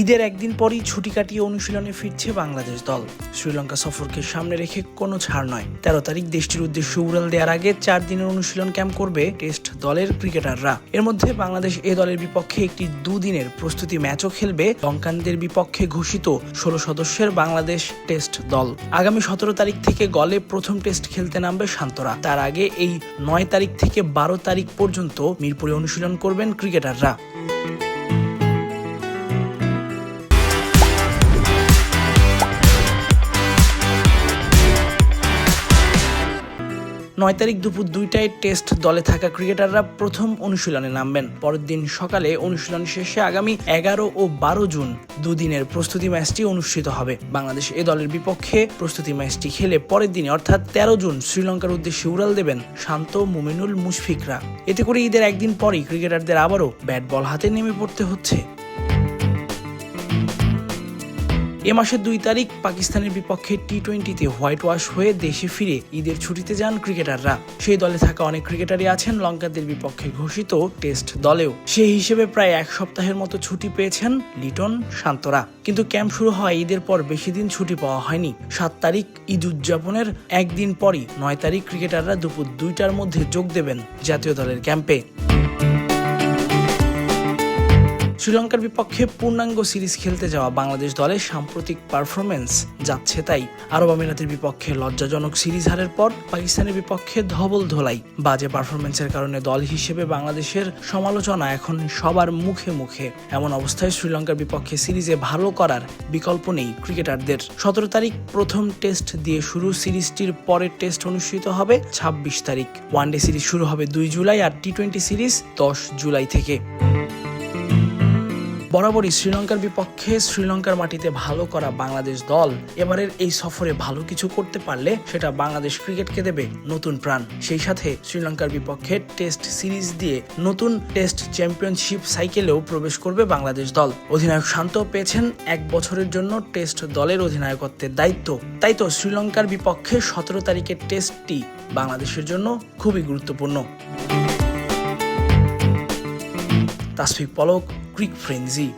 ঈদের একদিন পরই ছুটি কাটিয়ে অনুশীলনে ফিরছে বাংলাদেশ দল। শ্রীলঙ্কা সফরকে সামনে রেখে কোনো ছাড় নয়। তেরো তারিখ দেশটির উদ্দেশ্যে উড়াল দেওয়ার আগে চার দিনের অনুশীলন ক্যাম্প করবে টেস্ট দলের ক্রিকেটাররা। এর মধ্যে বাংলাদেশ এ দলের বিপক্ষে একটি দুদিনের প্রস্তুতি ম্যাচও খেলবে। লঙ্কানদের বিপক্ষে ঘোষিত ষোলো সদস্যের বাংলাদেশ টেস্ট দল। আগামী সতেরো তারিখ থেকে গলে প্রথম টেস্ট খেলতে নামবে শান্তরা। তার আগে এই নয় তারিখ থেকে বারো তারিখ পর্যন্ত মিরপুরে অনুশীলন করবেন ক্রিকেটাররা। নয় তারিখ দুপুর দুইটায় টেস্ট দলে থাকা ক্রিকেটাররা প্রথম অনুশীলনে নামবেন। পরের দিন সকালে অনুশীলন শেষে আগামী এগারো ও বারো জুন দুদিনের প্রস্তুতি ম্যাচটি অনুষ্ঠিত হবে। বাংলাদেশ এ দলের বিপক্ষে প্রস্তুতি ম্যাচটি খেলে পরের দিনে, অর্থাৎ তেরো জুন, শ্রীলঙ্কার উদ্দেশ্যে উড়াল দেবেন শান্ত মুমিনুল মুশফিকরা। এতে করে ঈদের একদিন পরই ক্রিকেটারদের আবারও ব্যাট বল হাতে নেমে পড়তে হচ্ছে। এ মাসের দুই তারিখ পাকিস্তানের বিপক্ষে টি টোয়েন্টিতে হোয়াইট ওয়াশ হয়ে দেশে ফিরে ঈদের ছুটিতে যান ক্রিকেটাররা। সেই দলে থাকা অনেক ক্রিকেটারই আছেন লঙ্কাদের বিপক্ষে ঘোষিত টেস্ট দলেও। সেই হিসেবে প্রায় এক সপ্তাহের মতো ছুটি পেয়েছেন লিটন শান্তরা। কিন্তু ক্যাম্প শুরু হয় ঈদের পর বেশি দিন ছুটি পাওয়া হয়নি। সাত তারিখ ঈদ উদযাপনের একদিন পরই নয় তারিখ ক্রিকেটাররা দুপুর দুইটার মধ্যে যোগ দেবেন জাতীয় দলের ক্যাম্পে। শ্রীলঙ্কার বিপক্ষে পূর্ণাঙ্গ সিরিজ খেলতে যাওয়া বাংলাদেশ দলের সাম্প্রতিক পারফরমেন্স যাচ্ছে তাই। আরব আমিরাতের বিপক্ষে লজ্জাজনক সিরিজ হারের পর পাকিস্তানের বিপক্ষে ধবল ধোলাই। বাজে পারফরমেন্সের কারণে দল হিসেবে বাংলাদেশের সমালোচনা এখন সবার মুখে মুখে। এমন অবস্থায় শ্রীলঙ্কার বিপক্ষে সিরিজে ভালো করার বিকল্প নেই ক্রিকেটারদের। সতেরো তারিখ প্রথম টেস্ট দিয়ে শুরু সিরিজটির পরের টেস্ট অনুষ্ঠিত হবে ছাব্বিশ তারিখ। ওয়ানডে সিরিজ শুরু হবে দুই জুলাই আর টি টোয়েন্টি সিরিজ দশ জুলাই থেকে। বরাবরই শ্রীলঙ্কার বিপক্ষে শ্রীলঙ্কার মাটিতে ভালো করা বাংলাদেশ দল এবারের এই সফরে ভালো কিছু করতে পারলে সেটা বাংলাদেশ ক্রিকেটকে দেবে নতুন প্রাণ। সেই সাথে শ্রীলঙ্কার বিপক্ষে টেস্ট সিরিজ দিয়ে নতুন টেস্ট চ্যাম্পিয়নশিপ সাইকেলেও প্রবেশ করবে বাংলাদেশ দল। অধিনায়ক শান্ত পেয়েছেন এক বছরের জন্য টেস্ট দলের অধিনায়কত্বের দায়িত্ব। তাই তো শ্রীলঙ্কার বিপক্ষে সতেরো তারিখের টেস্টটি বাংলাদেশের জন্য খুবই গুরুত্বপূর্ণ। তাসফিক পলক Greek frenzy.